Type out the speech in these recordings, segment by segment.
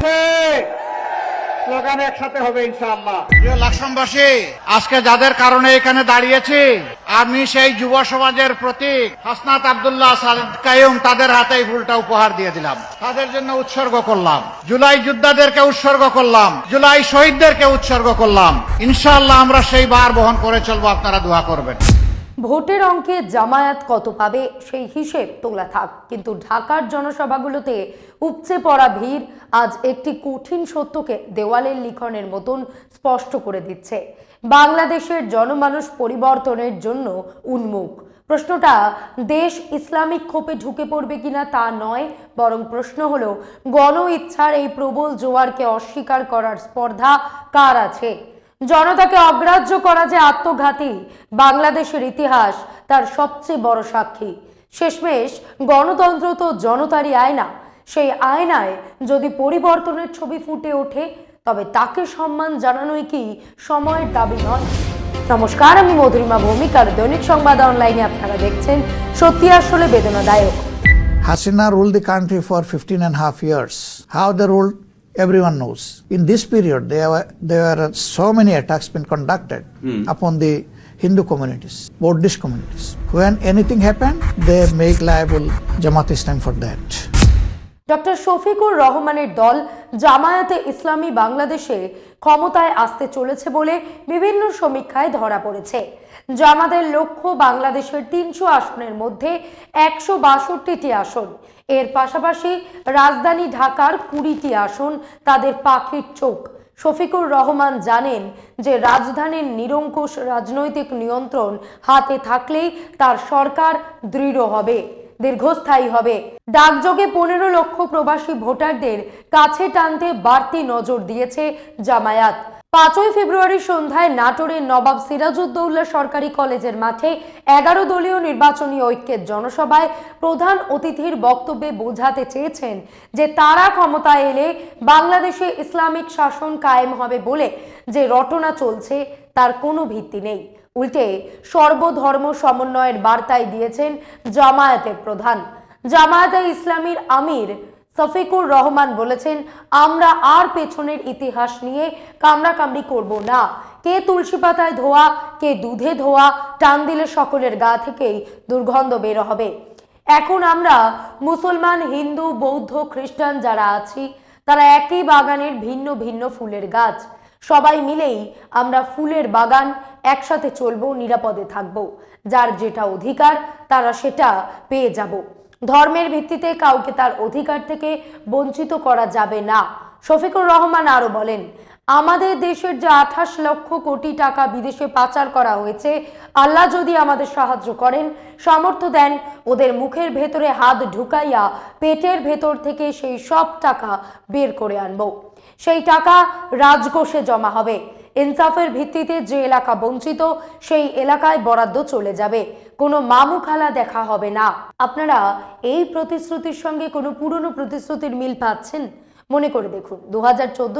আছে। স্লোগান একসাথে হবে আজকে যাদের কারণে এখানে দাঁড়িয়েছি, আমি সেই যুব সমাজের প্রতীক, হাসনাত আব্দুল্লাহ কায়ুম তাদের হাতে ফুলটা উপহার দিয়ে দিলাম। তাদের জন্য উৎসর্গ করলাম। জুলাই যোদ্ধাদেরকে উৎসর্গ করলাম। জুলাই শহীদদেরকে উৎসর্গ করলাম। ইনশাআল্লাহ আমরা সেই বার বহন করে চলবো, আপনারা দোয়া করবেন। ভোটের অঙ্কে জামায়াত কত পাবে সেই হিসেব তোলা থাক। কিন্তু ঢাকার জনসভাগুলোতে উপচে পড়া ভিড় আজ একটি কঠিন সত্যকে দেওয়ালের লিখনের মতন স্পষ্ট করে দিচ্ছে। বাংলাদেশের জনমানুষ পরিবর্তনের জন্য উন্মুখ। প্রশ্নটা, দেশ ইসলামিক ক্ষোভে ঢুকে পড়বে কিনা তা নয়, বরং প্রশ্ন হলো, গণ ইচ্ছার এই প্রবল জোয়ারকে অস্বীকার করার স্পর্ধা কার আছে? জনতাকে অগ্রাহ্য করা যে আত্মঘাতী বাংলাদেশের ইতিহাস তার সবচেয়ে বড় সাক্ষী। শেষমেশ গণতন্ত্র তো জনতারই আয়না। সেই আয়নায় যদি পরিবর্তনের ছবি ফুটে ওঠে তবে তাকে সম্মান জানানোই কি সময়ের দাবি নয়? নমস্কার আমি মধুরিমা ভৌমিক আর দৈনিক সংবাদ অনলাইনে আপনারা দেখছেন সত্যি আসলে বেদনাদায়ক। ruled the country for 15 and a half years. How they ruled, everyone knows. In this period, there were, there were so many attacks been conducted mm. upon the Hindu communities, Buddhist communities. When anything happened, they make liable Jamaat Islam for that. Doctor Shafiqur রহমানের দল জামায়াতে ইসলামী বাংলাদেশে ক্ষমতায় আসতে চলেছে বলে বিভিন্ন সমীক্ষায় ধরা পড়েছে জামাতের লক্ষ্য বাংলাদেশের তিনশো আসনের মধ্যে একশো বাষট্টিটি আসন এর পাশাপাশি রাজধানী ঢাকার কুড়িটি আসন তাদের পাখির চোখ। শফিকুর রহমান জানেন যে রাজধানীর নিরঙ্কুশ রাজনৈতিক নিয়ন্ত্রণ হাতে থাকলেই তার সরকার দৃঢ় হবে, দীর্ঘস্থায়ী হবে। ডাকযোগে পনেরো লক্ষ প্রবাসী ভোটারদের কাছে টানতে বাড়তি নজর দিয়েছে জামায়াত। পাঁচই ফেব্রুয়ারি সন্ধ্যায় নাটোরের নবাব সিরাজউদ্দৌলা সরকারি কলেজের মাঠে এগারো দলীয় নির্বাচনী ঐক্যের জনসভায় প্রধান অতিথির বক্তব্যে বোঝাতে চেয়েছেন যে তারা ক্ষমতায় এলে বাংলাদেশে ইসলামিক শাসন কায়েম হবে বলে যে রটনা চলছে, তার কোনো ভিত্তি নেই। উল্টে সর্বধর্ম সমন্বয়ের বার্তায় দিয়েছেন জামায়াতের প্রধান। জামায়াতে ইসলামীর আমির সফিকুর রহমান বলেছেন, আমরা আর পেছনের ইতিহাস নিয়ে কামড়াকামড়ি করব না। কে তুলসী পাতায় ধোয়া, কে দুধে ধোয়া, টান দিলে সকলের গা থেকেই দুর্গন্ধ বের হবে। এখন আমরা মুসলমান, হিন্দু, বৌদ্ধ, খ্রিস্টান যারা আছি, তারা একই বাগানের ভিন্ন ভিন্ন ফুলের গাছ। সবাই মিলেই আমরা ফুলের বাগান একসাথে চলবো, নিরাপদে থাকব। যার যেটা অধিকার, তারা সেটা পেয়ে যাব। ধর্মের ভিত্তিতে কাউকে তার অধিকার থেকে বঞ্চিত করা যাবে না। শফিকুর রহমান আরও বলেন, আমাদের দেশের যে আঠাশ লক্ষ কোটি টাকা বিদেশে পাচার করা হয়েছে, আল্লাহ যদি আমাদের সাহায্য করেন, সামর্থ্য দেন, ওদের মুখের ভেতরে হাত ঢুকাইয়া পেটের ভেতর থেকে সেই সব টাকা বের করে আনব। সেই টাকা রাজকোষে জমা হবে। ইনসাফের ভিত্তিতে যে এলাকা বঞ্চিত, সেই এলাকায় বরাদ্দ চলে যাবে। কোনো মামু খালা দেখা হবে না। আপনারা এই প্রতিশ্রুতির সঙ্গে কোনো পুরনো প্রতিশ্রুতির মিল পাচ্ছেন? মনে করে দেখুন দু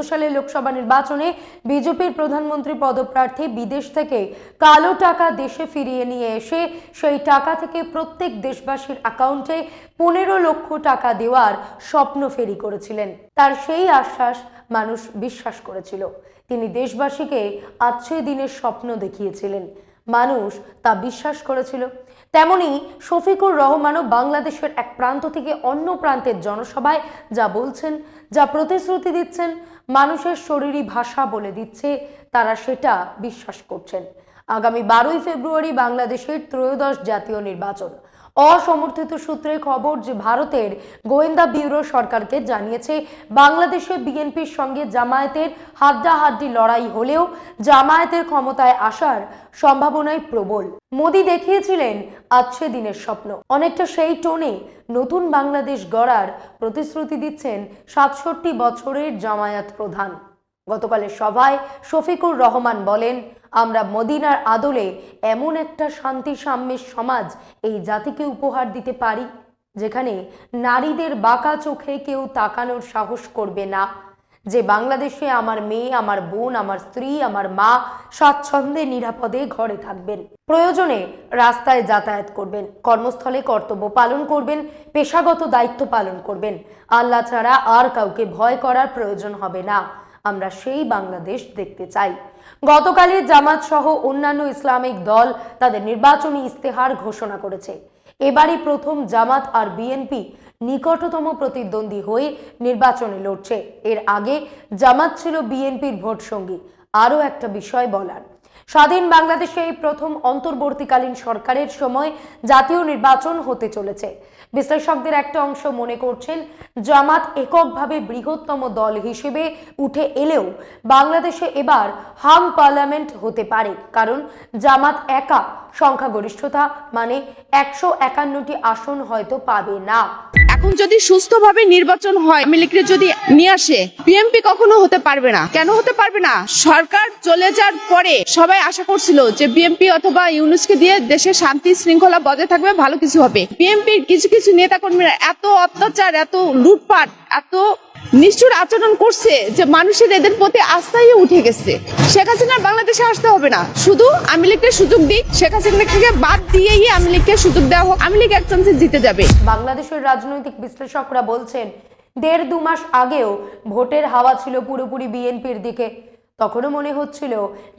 সালের লোকসভা নির্বাচনে বিজেপির প্রধানমন্ত্রী পদপ্রার্থী বিদেশ থেকে কালো টাকা দেশে ফিরিয়ে নিয়ে এসে সেই টাকা থেকে প্রত্যেক দেশবাসীর অ্যাকাউন্টে পনেরো লক্ষ টাকা দেওয়ার স্বপ্ন ফেরি করেছিলেন। তার সেই আশ্বাস মানুষ বিশ্বাস করেছিল। তিনি দেশবাসীকে আজকে দিনের স্বপ্ন দেখিয়েছিলেন। মানুষ তা বিশ্বাস করেছিল। তেমনি শফিকুর রহমানও বাংলাদেশের এক প্রান্ত থেকে অন্য প্রান্তের জনসভায় যা বলছেন, যা প্রতিশ্রুতি দিচ্ছেন, মানুষের শরীরী ভাষা বলে দিচ্ছে, তারা সেটা বিশ্বাস করছেন। আগামী বারোই ফেব্রুয়ারি বাংলাদেশের ত্রয়োদশ জাতীয় নির্বাচন। অসমর্থিত সূত্রে খবর যে ভারতের গোয়েন্দা ব্যুরো সরকারকে জানিয়েছে, বাংলাদেশে বিএনপির সঙ্গে জামায়াতের হাড্ডাহাড্ডি লড়াই হলেও জামায়াতের ক্ষমতায় আসার সম্ভাবনাই প্রবল। মোদি দেখিয়েছিলেন আজকে দিনের স্বপ্ন। অনেকটা সেই টোনে নতুন বাংলাদেশ গড়ার প্রতিশ্রুতি দিচ্ছেন সাতষট্টি বছরের জামায়াত প্রধান। গতকালের সভায় শফিকুর রহমান বলেন, আমরা মদিনার আদলে এমন একটা শান্তি সাম্যের সমাজ এই জাতিকে উপহার দিতে পারি, যেখানে নারীদের বাঁকা চোখে কেউ তাকানোর সাহস করবে না। যে বাংলাদেশে আমার মেয়ে, আমার বোন, আমার স্ত্রী, আমার মা স্বাচ্ছন্দ্যে নিরাপদে ঘরে থাকবেন, প্রয়োজনে রাস্তায় যাতায়াত করবেন, কর্মস্থলে কর্তব্য পালন করবেন, পেশাগত দায়িত্ব পালন করবেন। আল্লাহ ছাড়া আর কাউকে ভয় করার প্রয়োজন হবে না। আমরা সেই বাংলাদেশ দেখতে চাই। গতকালই জামাত সহ অন্যান্য ইসলামিক দল তাদের নির্বাচনী ইস্তেহার ঘোষণা করেছে। এবারই প্রথম জামাত আর বিএনপি নিকটতম প্রতিদ্বন্দ্বী হয়ে নির্বাচনে লড়ছে। এর আগে জামাত ছিল বিএনপির ভোট সঙ্গী আরও একটা বিষয় বলার। স্বাধীন বাংলাদেশে এই প্রথম অন্তর্বর্তীকালীন সরকারের সময় জাতীয় নির্বাচন হতে চলেছে। বিশ্লেষকদের একটা অংশ মনে করছেন, জামাত এককভাবে বৃহত্তম দল হিসেবে উঠে এলেও বাংলাদেশে এবার হাম পার্লামেন্ট হতে পারে। কারণ জামাত একা সংখ্যাগরিষ্ঠতা মানে একশো একান্নটি আসন হয়তো পাবে না। এখন যদি সুস্থভাবে নির্বাচন হয় লীগকে যদি নিয়ে আসে, বিএনপি কখনো হতে পারবে না। কেন হতে পারবে না? সরকার চলে যাওয়ার পরে সবাই আশা করছিল যে বিএনপি অথবা ইউনুসকে দিয়ে দেশের শান্তি শৃঙ্খলা বজায় থাকবে, ভালো কিছু হবে। বিএনপির কিছু কিছু নেতা কর্মীরা এত অত্যাচার, এত লুটপাট, এত নিষ্ঠুর আচরণ করছে যে মানুষের এদের প্রতি আস্থাই উঠে গেছে। শেখ হাসিনার বাংলাদেশে আসতে হবে না। শুধু আমি লীগকে সুযোগ দিই শেখ হাসিনাকে বাদ দিয়েই আমি লীগকে সুযোগ দেওয়া হোক আমি লীগ এক চান্সে জিতে যাবে। বাংলাদেশের রাজনৈতিক বিশ্লেষকরা বলছেন, দেড় দু মাস আগেও ভোটের হাওয়া ছিল পুরোপুরি বিএনপির দিকে। তখনও মনে হচ্ছিল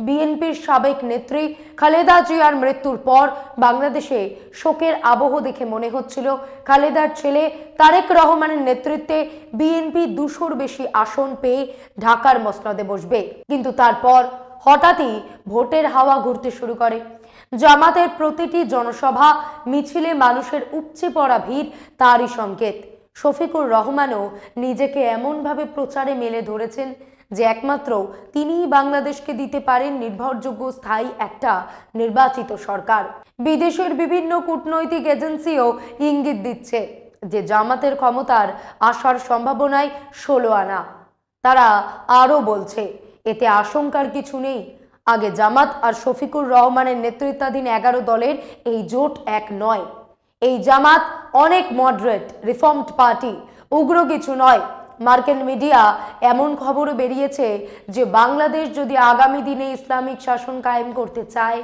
বিএনপির সাবেক নেত্রী খালেদা জিয়ার মৃত্যুর পর বাংলাদেশে শোকের আবহ দেখে মনে হচ্ছিল খালেদার ছেলে তারেক রহমানের নেতৃত্বে বিএনপি দুশোর বেশি আসন পেয়ে ঢাকার মসনদে বসবে। কিন্তু তারপর হঠাৎই ভোটের হাওয়া ঘুরতে শুরু করে। জামাতের প্রতিটি জনসভা মিছিলে মানুষের উপচে পড়া ভিড়, তারই সংকেত। শফিকুর রহমানও নিজেকে এমনভাবে প্রচারে মেলে ধরেছেন যে একমাত্র তিনিই বাংলাদেশকে দিতে পারেন নির্ভরযোগ্য স্থায়ী একটা নির্বাচিত সরকার। বিদেশের বিভিন্ন কূটনৈতিক এজেন্সিও ইঙ্গিত দিচ্ছে যে জামাতের ক্ষমতার আসার সম্ভাবনায় ষোলো আনা। তারা আরও বলছে, এতে আশঙ্কার কিছু নেই। আগে জামাত আর শফিকুর রহমানের নেতৃত্বাধীন এগারো দলের এই জোট এক নয়। এই জামাত অনেক মডারেট, রিফর্মড পার্টি, উগ্র কিছু নয়। মার্কিন মিডিয়া এমন খবরও বেরিয়েছে যে বাংলাদেশ যদি আগামী দিনে ইসলামিক শাসন কায়েম করতে চায়,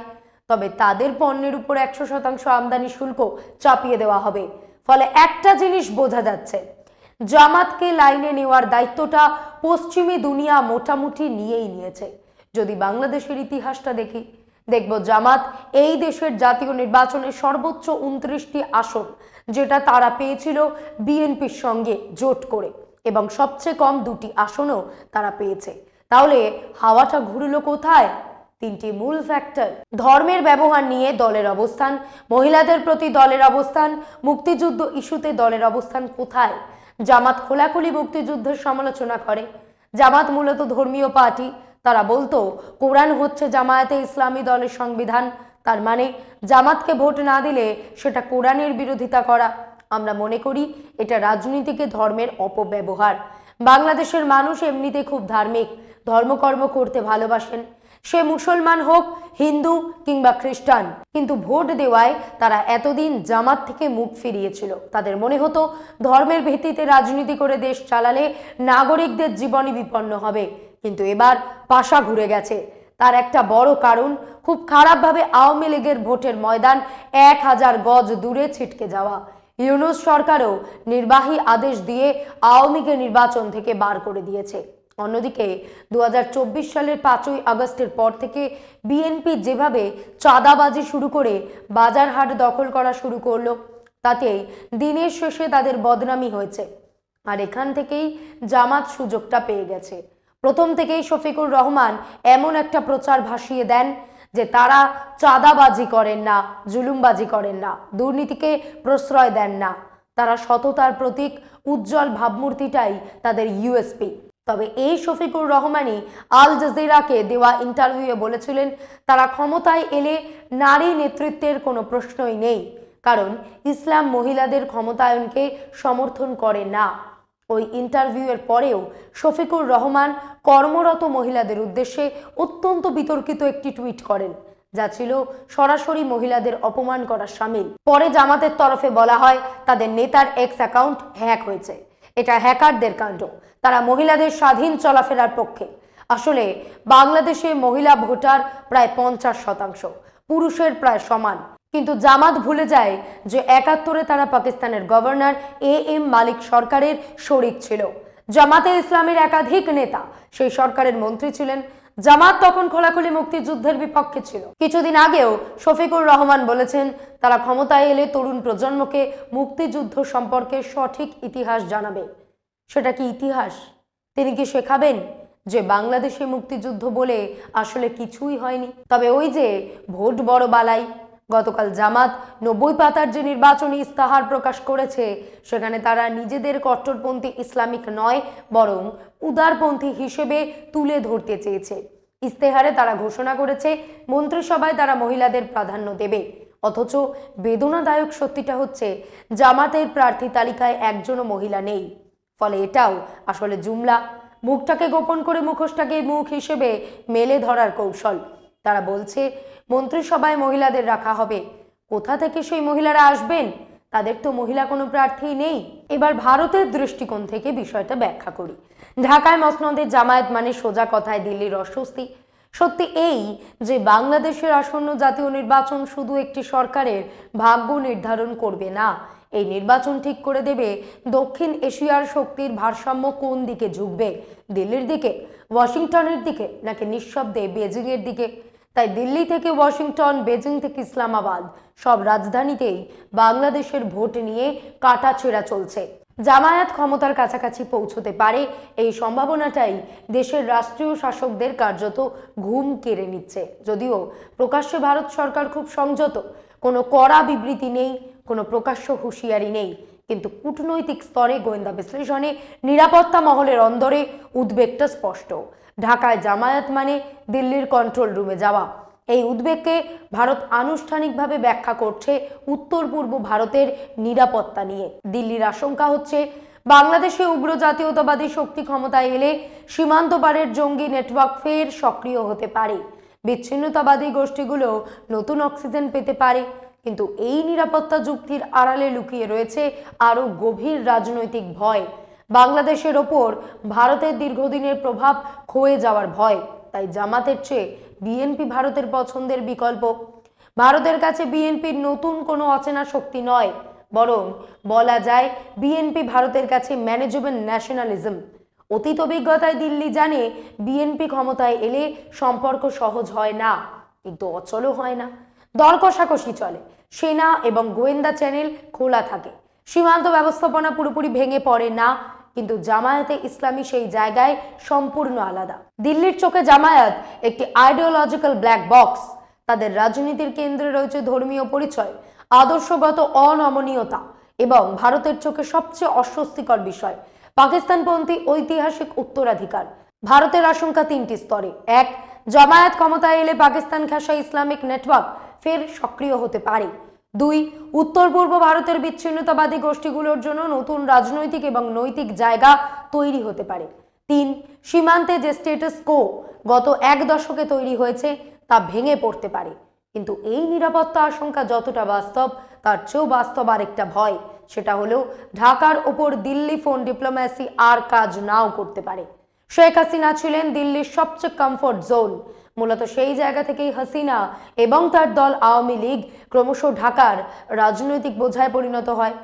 তবে তাদের পণ্যের উপর একশো শতাংশ আমদানি শুল্ক চাপিয়ে দেওয়া হবে। ফলে একটা জিনিস বোঝা যাচ্ছে, জামাতকে লাইনে নেওয়ার দায়িত্বটা পশ্চিমী দুনিয়া মোটামুটি নিয়েই নিয়েছে। যদি বাংলাদেশের ইতিহাসটা দেখি, দেখব জামাত এই দেশের জাতীয় নির্বাচনে সর্বোচ্চ উনত্রিশটি আসন, যেটা তারা পেয়েছিল বিএনপির সঙ্গে জোট করে। এবং সবচেয়ে কম দুটি আসনও তারা পেয়েছে। তাহলে হাওয়াটা ঘুরলো কোথায়? তিনটি মূল ফ্যাক্টর ধর্মের ব্যবহার নিয়ে দলের অবস্থান, মহিলাদের প্রতি দলের অবস্থান, মুক্তিযুদ্ধ ইস্যুতে দলের অবস্থান কোথায়? জামাত খোলাখুলি মুক্তিযুদ্ধের সমালোচনা করে। জামাত মূলত ধর্মীয় পার্টি। তারা বলতো, কোরআন হচ্ছে জামায়াতে ইসলামী দলের সংবিধান। তার মানে জামাতকে ভোট না দিলে সেটা কোরআনের বিরোধিতা করা। আমরা মনে করি এটা রাজনীতিকে ধর্মের অপব্যবহার। বাংলাদেশের মানুষ এমনিতে খুব ধার্মিক, ধর্মকর্ম করতে ভালোবাসেন। সে মুসলমান হোক, হিন্দু কিংবা খ্রিস্টান, কিন্তু ভোট দেওয়ায় তারা এতদিন জামাত থেকে মুখ ফিরিয়েছিল। তাদের মনে হতো ধর্মের ভিত্তিতে রাজনীতি করে দেশ চালালে নাগরিকদের জীবনই বিপন্ন হবে। কিন্তু এবার পাশা ঘুরে গেছে। তার একটা বড় কারণ, খুব খারাপভাবে আওয়ামী লীগের ভোটের ময়দান এক হাজার গজ দূরে ছিটকে যাওয়া। ইউনুস সরকারও নির্বাহী আদেশ দিয়ে আওয়ামীকে নির্বাচন থেকে বার করে দিয়েছে। অন্যদিকে দু হাজার চব্বিশ সালের পাঁচই আগস্টের পর থেকে বিএনপি যেভাবে চাঁদাবাজি শুরু করে বাজারহাট দখল করা শুরু করল তাতে দিনের শেষে তাদের বদনামি হয়েছে। আর এখান থেকেই জামাত সুযোগটা পেয়ে গেছে। প্রথম থেকেই শফিকুর রহমান এমন একটা প্রচার ভাসিয়ে দেন যে তারা চাঁদাবাজি করেন না, জুলুমবাজি করেন না, দুর্নীতিকে প্রশ্রয় দেন না। তারা সততার প্রতীক, উজ্জ্বল ভাবমূর্তিটাই তাদের ইউএসপি তবে এই শফিকুর রহমানই আল জাজিরাকে দেওয়া ইন্টারভিউয়ে বলেছিলেন, তারা ক্ষমতায় এলে নারী নেতৃত্বের কোনো প্রশ্নই নেই। কারণ ইসলাম মহিলাদের ক্ষমতায়নকে সমর্থন করে না। ওই ইন্টারভিউয়ের পরেও শফিকুর রহমান কর্মরত মহিলাদের উদ্দেশ্যে অত্যন্ত বিতর্কিত একটি টুইট করেন, যা ছিল সরাসরি মহিলাদের অপমান করার সামিল। পরে জামাতের তরফে বলা হয়, তাদের নেতার এক্স অ্যাকাউন্ট হ্যাক হয়েছে। এটা হ্যাকারদের কাণ্ড। তারা মহিলাদের স্বাধীন চলাফেরার পক্ষে। আসলে, বাংলাদেশে মহিলা ভোটার প্রায় পঞ্চাশ শতাংশ, পুরুষের প্রায় সমান। কিন্তু জামাত ভুলে যায় যে একাত্তরে তারা পাকিস্তানের গভর্নর এ এম মালিক সরকারের শরিক ছিল। জামাতে ইসলামের একাধিক নেতা সেই সরকারের মন্ত্রী ছিলেন। জামাত তখন খোলাখুলি মুক্তিযুদ্ধের বিপক্ষে ছিল। কিছুদিন আগেও শফিকুর রহমান বলেছেন, তারা ক্ষমতায় এলে তরুণ প্রজন্মকে মুক্তিযুদ্ধ সম্পর্কে সঠিক ইতিহাস জানাবে। সেটা কি ইতিহাস? তিনি কি শেখাবেন যে বাংলাদেশে মুক্তিযুদ্ধ বলে আসলে কিছুই হয়নি? তবে ওই যে ভোট বড় বালাই গতকাল জামাত নব্বই পাতার যে নির্বাচনী ইস্তাহার প্রকাশ করেছে, সেখানে তারা নিজেদের কট্টরপন্থী ইসলামিক নয়, বরং উদারপন্থী হিসেবে তুলে ধরতে চেয়েছে। ইস্তেহারে তারা ঘোষণা করেছে, মন্ত্রিসভায় তারা মহিলাদের প্রাধান্য দেবে। অথচ বেদনাদায়ক সত্যিটা হচ্ছে, জামাতের প্রার্থী তালিকায় একজনও মহিলা নেই। ফলে এটাও আসলে জুমলা। মুখটাকে গোপন করে মুখোশটাকে মুখ হিসেবে মেলে ধরার কৌশল। তারা বলছে মন্ত্রিসভায় মহিলাদের রাখা হবে। কোথা থেকে সেই মহিলারা আসবেন? তাদের তো মহিলা কোনো প্রার্থী নেই। এবার ভারতের দৃষ্টিকোণ থেকে বিষয়টা ব্যাখ্যা করি। ঢাকায় মসনদের জামায়াত মানে সোজা কথায় দিল্লির অস্বস্তি। সত্যি এই যে বাংলাদেশের আসন্ন জাতীয় নির্বাচন শুধু একটি সরকারের ভাগ্য নির্ধারণ করবে না, এই নির্বাচন ঠিক করে দেবে দক্ষিণ এশিয়ার শক্তির ভারসাম্য কোন দিকে ঝুঁকবে? দিল্লির দিকে, ওয়াশিংটনের দিকে, নাকি নিঃশব্দে বেজিংয়ের দিকে? তাই দিল্লি থেকে ওয়াশিংটন, বেজিং থেকে ইসলামাবাদ, সব রাজধানীতেই বাংলাদেশের ভোট নিয়ে কাটাছেঁড়া চলছে। জামায়াত ক্ষমতার কাছাকাছি পৌঁছতে পারে এই সম্ভাবনাটাই দেশের রাষ্ট্রীয় শাসকদের কার্যত ঘুম কেড়ে নিচ্ছে। যদিও প্রকাশ্যে ভারত সরকার খুব সংযত, কোনো কড়া বিবৃতি নেই, কোনো প্রকাশ্য হুঁশিয়ারি নেই। কিন্তু কূটনৈতিক স্তরে গোয়েন্দা বিশ্লেষণে নিরাপত্তা মহলের অন্দরে উদ্বেগটা স্পষ্ট। ঢাকায় জামায়াত মানে দিল্লির কন্ট্রোল রুমে যাওয়া। এই উদ্বেগকে ভারত আনুষ্ঠানিকভাবে ব্যাখ্যা করছে উত্তর পূর্ব ভারতের নিরাপত্তা নিয়ে। দিল্লির আশঙ্কা হচ্ছে, বাংলাদেশে উগ্র জাতীয়তাবাদী শক্তি ক্ষমতায় এলে সীমান্ত পারের জঙ্গি নেটওয়ার্ক ফের সক্রিয় হতে পারে। বিচ্ছিন্নতাবাদী গোষ্ঠীগুলো নতুন অক্সিজেন পেতে পারে। কিন্তু এই নিরাপত্তা যুক্তির আড়ালে লুকিয়ে রয়েছে আরও গভীর রাজনৈতিক ভয়। বাংলাদেশের ওপর ভারতের দীর্ঘদিনের প্রভাব ক্ষয়ে যাওয়ার ভয়, তাই জামাতের চেয়ে বিএনপি ভারতের পছন্দের বিকল্প। ভারতের কাছে বিএনপির নতুন কোনো অচেনা শক্তি নয়, বরং বলা যায় বিএনপি ভারতের কাছে ম্যানেজমেন্ট ন্যাশনালিজম অতীত অভিজ্ঞতায় দিল্লি জানে বিএনপি ক্ষমতায় এলে সম্পর্ক সহজ হয় না, কিন্তু অচলও হয় না। দর কষাকষি চলে, সেনা এবং গোয়েন্দা চ্যানেল খোলা থাকে। সীমান্ত ব্যবস্থাপনা পুরোপুরি ভেঙে পড়ে না কিন্তু জামায়াতে ইসলামী সেই জায়গায় সম্পূর্ণ আলাদা। দিল্লির চোখে জামায়াত একটি আইডিওলজিক্যাল ব্ল্যাক বক্স তাদের রাজনীতির কেন্দ্রে রয়েছে ধর্মীয় পরিচয়, আদর্শগত অনমনীয়তা এবং ভারতের চোখে সবচেয়ে অস্বস্তিকর বিষয়, পাকিস্তানপন্থী ঐতিহাসিক উত্তরাধিকার। ভারতের আশঙ্কা তিনটি স্তরে। এক, জামায়াত ক্ষমতায় এলে পাকিস্তান ঘাসা ইসলামিক নেটওয়ার্ক ফের সক্রিয় হতে পারে। দুই, উত্তর পূর্ব ভারতের বিচ্ছিন্নতাবাদী গোষ্ঠীগুলোর জন্য নতুন রাজনৈতিক এবং নৈতিক জায়গা তৈরি হতে পারে। তিন, সীমান্তে যে স্টেটাস কো গত এক দশকে তৈরি হয়েছে তা ভেঙে পড়তে পারে। কিন্তু এই নিরাপত্তা আশঙ্কা যতটা বাস্তব, তার চেয়েও বাস্তব আরেকটা ভয়, সেটা হলো ঢাকার ওপর দিল্লি ফোন ডিপ্লোম্যাসি আর কাজ নাও করতে পারে। শেখ হাসিনা ছিলেন দিল্লির সবচেয়ে কমফোর্ট জোন মূলত সেই জায়গা থেকেই হাসিনা এবং তার দল আওয়ামী লীগ ক্রমশ ঢাকার রাজনৈতিক বোঝায় পরিণত হয়।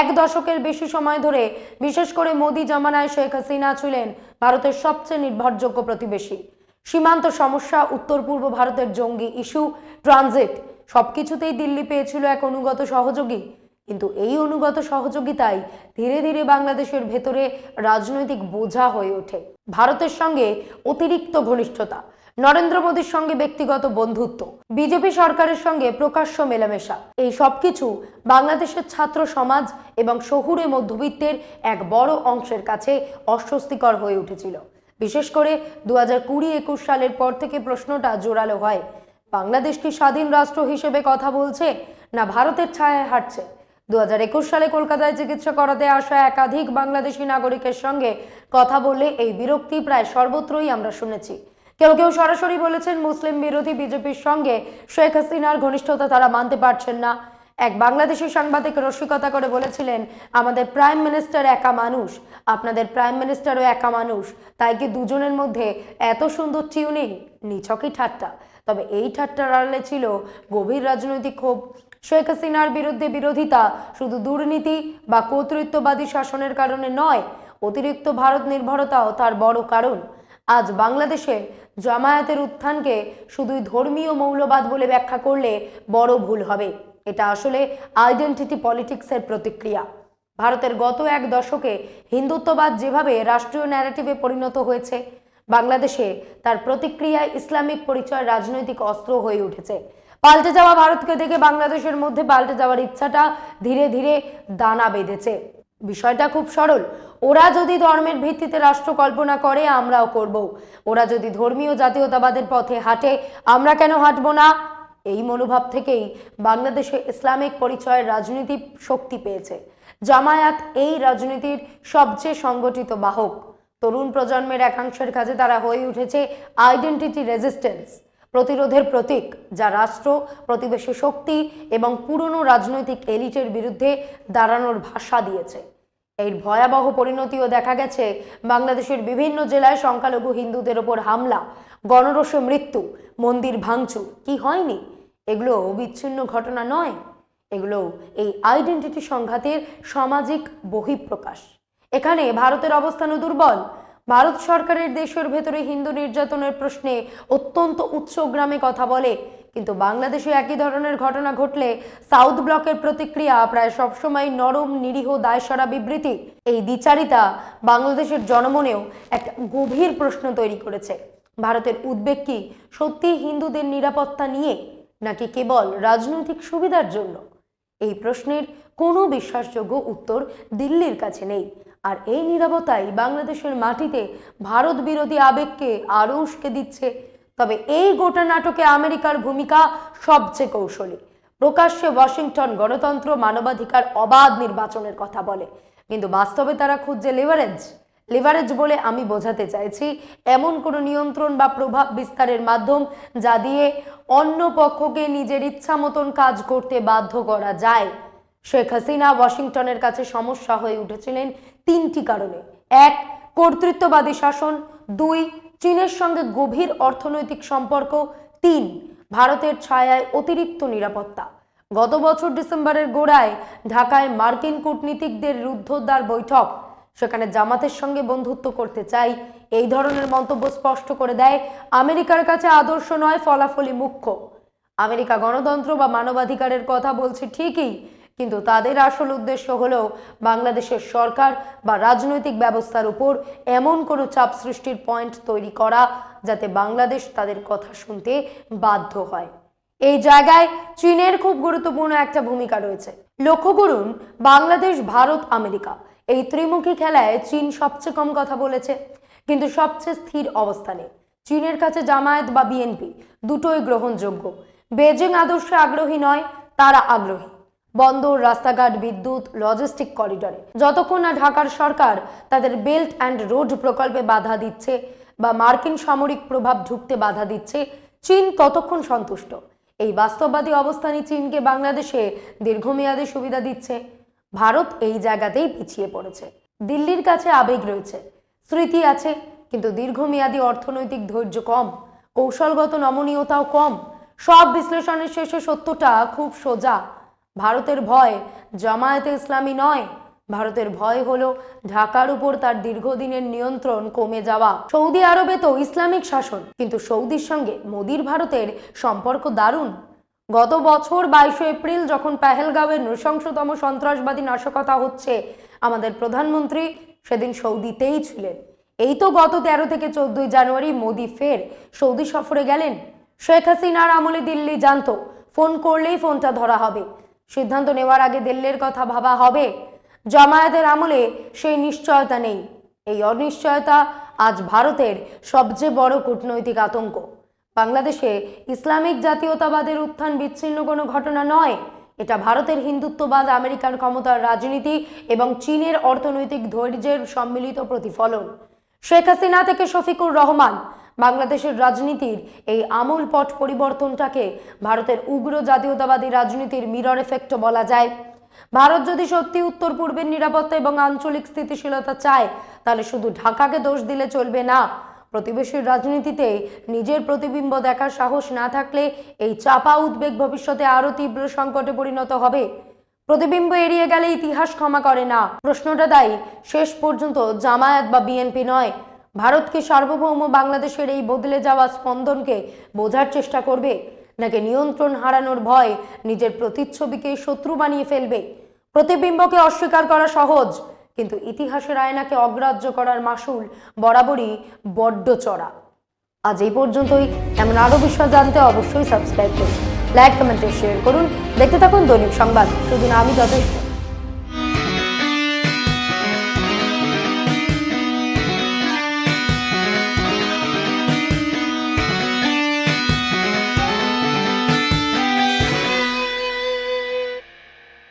এক দশকের বেশি সময় ধরে বিশেষ করে মোদি জামানায় শেখ হাসিনা ছিলেন ভারতের সবচেয়ে নির্ভরযোগ্য প্রতিবেশী। সীমান্ত সমস্যা, উত্তর পূর্ব ভারতের জঙ্গি ইস্যু, ট্রানজিট, সবকিছুতেই দিল্লি পেয়েছিল এক অনুগত সহযোগী। কিন্তু এই অনুগত সহযোগিতাই ধীরে ধীরে বাংলাদেশের ভেতরে রাজনৈতিক বোঝা হয়ে ওঠে। ভারতের সঙ্গে অতিরিক্ত ঘনিষ্ঠতা নরেন্দ্র মোদীর সঙ্গে ব্যক্তিগত বন্ধুত্ব, বিজেপি সরকারের সঙ্গে প্রকাশ্য মেলামেশা। এই সবকিছু বাংলাদেশের ছাত্র সমাজ এবং শহুরে মধ্যবিত্তের এক বড় অংশের কাছে অস্বস্তিকর হয়ে উঠেছিল। বিশেষ করে দু হাজার কুড়ি একুশ সালের পর থেকে প্রশ্নটা জোরালো হয়, বাংলাদেশ কি স্বাধীন রাষ্ট্র হিসেবে কথা বলছে না ভারতের ছায়ায় হাঁটছে? দু হাজার একুশ সালে কলকাতায় চিকিৎসা করাতে আসা একাধিক বাংলাদেশি নাগরিকের সঙ্গে কথা বলে এই বিরক্তি প্রায় সর্বত্রই আমরা শুনেছি। কেউ কেউ সরাসরি বলেছেন মুসলিম বিরোধী বিজেপির সঙ্গে শেখ হাসিনার ঘনিষ্ঠতা তারা মানতে পারছেন না। এক বাংলাদেশি সাংবাদিক রসিকতা করে বলেছিলেন, আমাদের প্রাইম মিনিস্টার একা মানুষ, আপনাদের প্রাইম মিনিস্টারও একা মানুষ। তাই কি দুজনের মধ্যে এত সুন্দর টিউনিং? নিছকই ঠাট্টা। তবে এই ঠাট্টার আড়ালে ছিল গভীর রাজনৈতিক ক্ষোভ। শেখ হাসিনার বিরুদ্ধে বিরোধিতা শুধু দুর্নীতি বা কর্তৃত্ববাদী শাসনের কারণে নয়, অতিরিক্ত ভারত নির্ভরতাও তার বড় কারণ। আজ বাংলাদেশে জামায়াতের উত্থানকে শুধুই ধর্মীয় মৌলবাদ বলে ব্যাখ্যা করলে বড় ভুল হবে। এটা আসলে আইডেন্টিটি পলিটিক্সের প্রতিক্রিয়া। ভারতের গত এক দশকে হিন্দুত্ববাদ যেভাবে রাষ্ট্রীয় ন্যারেটিভে পরিণত হয়েছে, বাংলাদেশে তার প্রতিক্রিয়ায় ইসলামিক পরিচয় রাজনৈতিক অস্ত্র হয়ে উঠেছে। পাল্টে যাওয়া ভারতকে দেখে বাংলাদেশের মধ্যে পাল্টে যাওয়ার ইচ্ছাটা ধীরে ধীরে দানা বেঁধেছে। বিষয়টা খুব সরল। ওরা যদি ধর্মের ভিত্তিতে রাষ্ট্র কল্পনা করে, আমরাও করব। ওরা যদি ধর্মীয় জাতীয়তাবাদের পথে হাঁটে, আমরা কেন হাঁটবো না? এই মনোভাব থেকেই বাংলাদেশে ইসলামিক পরিচয়ের রাজনীতি শক্তি পেয়েছে। জামায়াত এই রাজনীতির সবচেয়ে সংগঠিত বাহক। তরুণ প্রজন্মের একাংশের কাছে তারা হয়ে উঠেছে আইডেন্টিটি রেজিস্ট্যান্স প্রতিরোধের প্রতীক, যা রাষ্ট্র, প্রতিবেশী শক্তি এবং পুরনো রাজনৈতিক এলিটের বিরুদ্ধে দাঁড়ানোর ভাষা দিয়েছে। এর ভয়াবহ পরিণতিও দেখা গেছে বাংলাদেশের বিভিন্ন জেলায় সংখ্যালঘু হিন্দুদের ওপর হামলা গণরসে মৃত্যু, মন্দির ভাঙচুর। কি হয়নি? এগুলো বিচ্ছিন্ন ঘটনা নয়। এগুলো এই আইডেন্টিটি সংঘাতের সামাজিক বহিঃপ্রকাশ। এখানে ভারতের অবস্থানও দুর্বল। ভারত সরকারের দেশের ভেতরে হিন্দু নির্যাতনের প্রশ্নে অত্যন্ত উচ্চগ্রামে কথা বলে কিন্তু বাংলাদেশে একই ধরনের ঘটনা ঘটলে সাউথ ব্লকের প্রতিক্রিয়া প্রায় সবসময় নরম, নিরীহ, দায়সারা বিবৃতি। এই দ্বিচারিতা বাংলাদেশের জনমনেও একটা গভীর প্রশ্ন তৈরি করেছে। ভারতের উদ্বেগ কি সত্যি হিন্দুদের নিরাপত্তা নিয়ে, নাকি কেবল রাজনৈতিক সুবিধার জন্য? এই প্রশ্নের কোনো বিশ্বাসযোগ্য উত্তর দিল্লির কাছে নেই। আর এই নিরাপত্তাই বাংলাদেশের মাটিতে ভারত বিরোধী আবেগকে আরও উস্কে দিচ্ছে তবে এই গোটা নাটকে আমেরিকার ভূমিকা সবচেয়ে কৌশলী। প্রকাশ্যে ওয়াশিংটন গণতন্ত্র মানবাধিকার অবাধ নির্বাচনের কথা বলে। কিন্তু বাস্তবে তারা খুঁজছে লিভারেজ লিভারেজ বলে আমি বোঝাতে চাইছি এমন কোনো নিয়ন্ত্রণ বা প্রভাব বিস্তারের মাধ্যম যা দিয়ে অন্য পক্ষকে নিজের ইচ্ছা মতন কাজ করতে বাধ্য করা যায়। শেখ হাসিনা ওয়াশিংটনের কাছে সমস্যা হয়ে উঠেছিলেন তিনটি কারণে। এক, কর্তৃত্ববাদী শাসন। দুই চীনের সঙ্গে গভীর অর্থনৈতিক সম্পর্ক, তিন, ভারতের ছায়ায় অতিরিক্ত নিরাপত্তা। গত বছর ডিসেম্বরের গোড়ায় ঢাকায় মার্কিন কূটনীতিকদের রুদ্ধদ্বার বৈঠক। সেখানে জামাতের সঙ্গে বন্ধুত্ব করতে চাই, এই ধরনের মন্তব্য স্পষ্ট করে দেয় আমেরিকার কাছে আদর্শ নয় ফলাফলই মুখ্য। আমেরিকা গণতন্ত্র বা মানবাধিকারের কথা বলছে ঠিকই কিন্তু তাদের আসল উদ্দেশ্য হলো বাংলাদেশের সরকার বা রাজনৈতিক ব্যবস্থার উপর এমন কোনো চাপ সৃষ্টির পয়েন্ট তৈরি করা যাতে বাংলাদেশ তাদের কথা শুনতে বাধ্য হয়। এই জায়গায় চীনের খুব গুরুত্বপূর্ণ একটা ভূমিকা রয়েছে। লক্ষ্য করুন, বাংলাদেশ, ভারত, আমেরিকা এই ত্রিমুখী খেলায় চীন সবচেয়ে কম কথা বলেছে, কিন্তু সবচেয়ে স্থির অবস্থানে চীনের কাছে জামায়াত বা বিএনপি দুটোই গ্রহণযোগ্য। বেজিং আদর্শে আগ্রহী নয়, তারা আগ্রহী। বন্দর, রাস্তাঘাট, বিদ্যুৎ লজিস্টিক করিডরে যতক্ষণ না ঢাকার সরকার তাদের বেল্ট অ্যান্ড রোড প্রকল্পে বাধা দিচ্ছে বা মার্কিন সামরিক প্রভাব ঢুকতে বাধা দিচ্ছে, চীন ততক্ষণ সন্তুষ্ট। এই বাস্তববাদী অবস্থানই চীনকে বাংলাদেশে দীর্ঘমেয়াদী সুবিধা দিচ্ছে। ভারত এই জায়গাতেই পিছিয়ে পড়েছে। দিল্লির কাছে আবেগ রয়েছে। স্মৃতি আছে, কিন্তু দীর্ঘমেয়াদী অর্থনৈতিক ধৈর্য কম। কৌশলগত নমনীয়তাও কম। সব বিশ্লেষণের শেষে সত্যটা খুব সোজা। ভারতের ভয় জামায়াতে ইসলামী নয়। ভারতের ভয় হলো ঢাকার উপর তার দীর্ঘদিনের নিয়ন্ত্রণ কমে যাওয়া। সৌদি আরবে তো ইসলামিক শাসন, কিন্তু সৌদির সঙ্গে মোদির ভারতের সম্পর্ক দারুণ। গত বছর বাইশে এপ্রিল যখন পেহেলগাঁওয়ের নৃশংসতম সন্ত্রাসবাদী নাশকতা হচ্ছে, আমাদের প্রধানমন্ত্রী সেদিন সৌদিতেই ছিলেন। এই তো গত তেরো থেকে চোদ্দই জানুয়ারি মোদি ফের সৌদি সফরে গেলেন। শেখ হাসিনার আমলে দিল্লি জানত, ফোন করলেই ফোনটা ধরা হবে। সিদ্ধান্ত নেওয়ার আগে দিল্লির কথা ভাবা হবে। জামায়াতের আমলে সেই নিশ্চয়তা নেই। এই অনিশ্চয়তা আজ ভারতের সবচেয়ে বড় কূটনৈতিক আতঙ্ক। বাংলাদেশে ইসলামিক জাতীয়তাবাদের উত্থান বিচ্ছিন্ন কোনো ঘটনা নয়। এটা ভারতের হিন্দুত্ববাদ আমেরিকার ক্ষমতার রাজনীতি এবং চীনের অর্থনৈতিক ধৈর্যের সম্মিলিত প্রতিফলন। শেখ হাসিনা থেকে শফিকুর রহমান। বাংলাদেশের রাজনীতির এই আমূল পট পরিবর্তনটাকে ভারতের উগ্র জাতীয়তাবাদী রাজনীতির মিরর এফেক্ট বলা যায়। ভারত যদি সত্যি উত্তর পূর্বের নিরাপত্তা এবং আঞ্চলিক স্থিতিশীলতা চায়, তাহলে শুধু ঢাকাকে দোষ দিলে চলবে না। প্রতিবেশীর রাজনীতিতে নিজের প্রতিবিম্ব দেখার সাহস না থাকলে এই চাপা উদ্বেগ ভবিষ্যতে আরও তীব্র সংকটে পরিণত হবে। প্রতিবিম্ব এড়িয়ে গেলে ইতিহাস ক্ষমা করে না। প্রশ্নটা দায়ী। শেষ পর্যন্ত জামায়াত বা বিএনপি নয়। ভারতকে সার্বভৌম বাংলাদেশের এই বদলে যাওয়া স্পন্দনকে বোঝার চেষ্টা করবে। নাকি নিয়ন্ত্রণ হারানোর ভয় নিজের প্রতিচ্ছবিকে শত্রু বানিয়ে ফেলবে? প্রতিবিম্বকে অস্বীকার করা সহজ, কিন্তু ইতিহাসের আয়নাকে অগ্রাহ্য করার মাসুল বরাবরই বড্ড চড়া। আজ এই পর্যন্তই। এমন আরও বিষয় জানতে অবশ্যই সাবস্ক্রাইব করুন। লাইক কমেন্টে শেয়ার করুন। দেখতে থাকুন দৈনিক সংবাদ। শুধু আমি যথেষ্ট।